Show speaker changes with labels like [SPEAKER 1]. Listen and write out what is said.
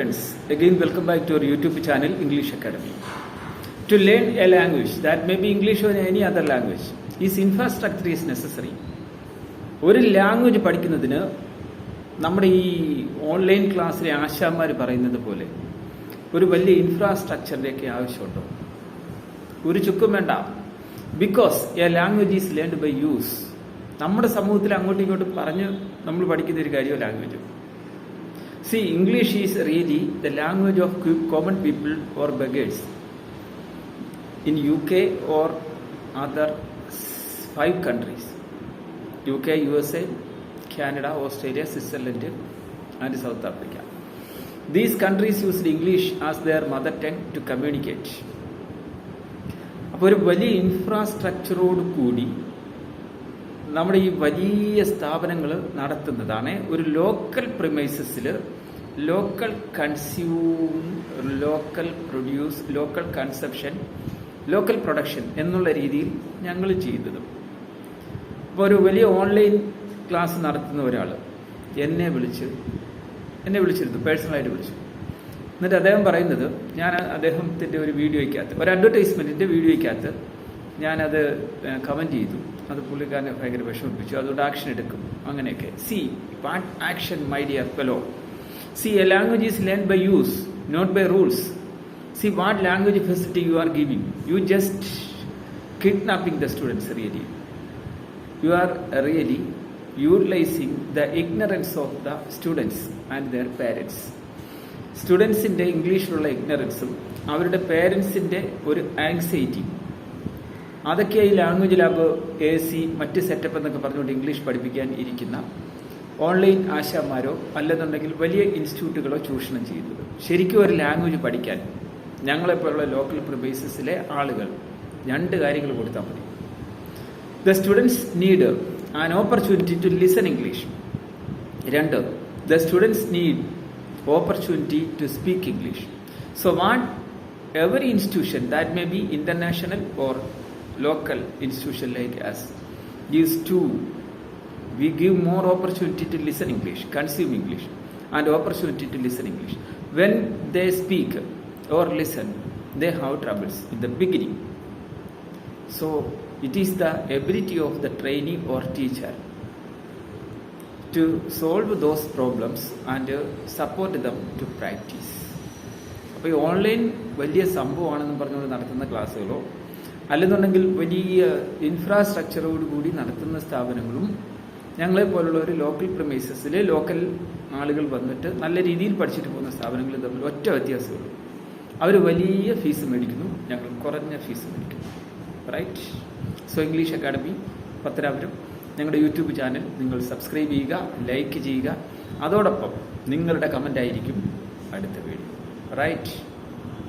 [SPEAKER 1] friends, again welcome back to our YouTube channel English Academy. To learn a language, that may be English or any other language, is infrastructure is necessary. ഒരു language പഠിക്കുന്നതിന് നമ്മുടെ ഈ online ക്ലാസ്സിലെ ആശാന്മാർ പറയുന്നത് പോലെ ഒരു വലിയ ഇൻഫ്രാസ്ട്രക്ചറിന്റെയൊക്കെ ആവശ്യമുണ്ടോ ഒരു ചുക്കും വേണ്ട because a language is learned by use നമ്മുടെ സമൂഹത്തിൽ അങ്ങോട്ടും ഇങ്ങോട്ടും പറഞ്ഞ് നമ്മൾ പഠിക്കുന്ന ഒരു കാര്യമോ language see English is really the language of common people or beggars in U K or other five countries U K U S A Canada Australia Switzerland and South Africa these countries used English as their mother tongue to communicate അപ്പോൾ ഒരു വലിയ ഇൻഫ്രാസ്ട്രക്ചറോട് കൂടി നമ്മുടെ ഈ വലിയ സ്ഥാപനങ്ങൾ നടത്തുന്നതാണ് ഒരു local പ്രിമൈസസിൽ local consume local produce local conception local production എന്നുള്ള രീതിയിൽ ഞങ്ങൾ ചെയ്തതും. അപ്പോൾ ഒരു വലിയ ഓൺലൈൻ ക്ലാസ് നടത്തുന്ന ഒരാൾ എന്നെ വിളിച്ച് എന്നെ വിളിച്ചിരുന്നു പേഴ്സണലായിട്ട് വിളിച്ചു. എന്നിട്ട് അദ്ദേഹം പറയുന്നത് ഞാൻ അദ്ദേഹത്തിന്റെ ഒരു വീഡിയോയ്ക്കകത്ത് ഒരു അഡ്വർടൈസ്മെന്റിന്റെ വീഡിയോയ്ക്കകത്ത് ഞാനത് കമന്റ് ചെയ്തു. അത് പുള്ളിക്കാരനെ ഭയങ്കര വിഷമിപ്പിച്ചു. അതുകൊണ്ട് ആക്ഷൻ എടുക്കും. അങ്ങനെയൊക്കെ. See what action my dear fellow see a language is learn by use not by rules see what language facility you are giving you just kidnapping the students really you are really utilizing the ignorance of the students and their parents. സ്റ്റുഡൻസിന്റെ ഇംഗ്ലീഷിലുള്ള ഇഗ്നറൻസും അവരുടെ പേരൻസിന്റെ ഒരു anxiety അതൊക്കെ ഈ language lab A C മറ്റ് setup എന്നൊക്കെ പറഞ്ഞുകൊണ്ട് ഇംഗ്ലീഷ് പഠിപ്പിക്കാൻ ഇരിക്കുന്ന ഓൺലൈൻ ആശാന്മാരോ അല്ലെന്നുണ്ടെങ്കിൽ വലിയ ഇൻസ്റ്റിറ്റ്യൂട്ടുകളോ ചൂഷണം ചെയ്യുന്നത്. ശരിക്കും ഒരു ലാംഗ്വേജ് പഠിക്കാൻ ഞങ്ങളെപ്പോലുള്ള ലോക്കൽ പ്രൊബേസിസിലെ ആളുകൾ രണ്ട് കാര്യങ്ങൾ കൊടുത്താൽ മതി. The students need an opportunity to listen English രണ്ട് the students need opportunity to speak English so what every institution that may be international or local institution like as is to give more opportunity to listen English, consume English, and opportunity to listen English. When they speak or listen, they have troubles in the beginning. So it is the ability of the trainee or teacher to solve those problems and uh, support them to practice. അപ്പോൾ ഈ online വലിയ സംഭവമാണെന്ന് പറഞ്ഞുകൊണ്ട് നടത്തുന്ന ക്ലാസ്സുകളോ അല്ലെന്നുണ്ടെങ്കിൽ വലിയ ഇൻഫ്രാസ്ട്രക്ചറോട് കൂടി നടത്തുന്ന സ്ഥാപനങ്ങളും ഞങ്ങളെ പോലുള്ള ഒരു ലോക്കൽ പ്രമേസസിൽ ലോക്കൽ ആളുകൾ വന്നിട്ട് നല്ല രീതിയിൽ പഠിച്ചിട്ട് പോകുന്ന സ്ഥാപനങ്ങൾ തമ്മിൽ ഒറ്റ വ്യത്യാസമുള്ളൂ. അവർ വലിയ ഫീസ് മേടിക്കുന്നു ഞങ്ങൾ കുറഞ്ഞ fees മേടിക്കുന്നു. Right so English academy Pathanapuram. ഞങ്ങളുടെ യൂട്യൂബ് ചാനൽ നിങ്ങൾ സബ്സ്ക്രൈബ് ചെയ്യുക ലൈക്ക് ചെയ്യുക. അതോടൊപ്പം നിങ്ങളുടെ കമന്റ് ആയിരിക്കും അടുത്ത വീഡിയോ റൈറ്റ്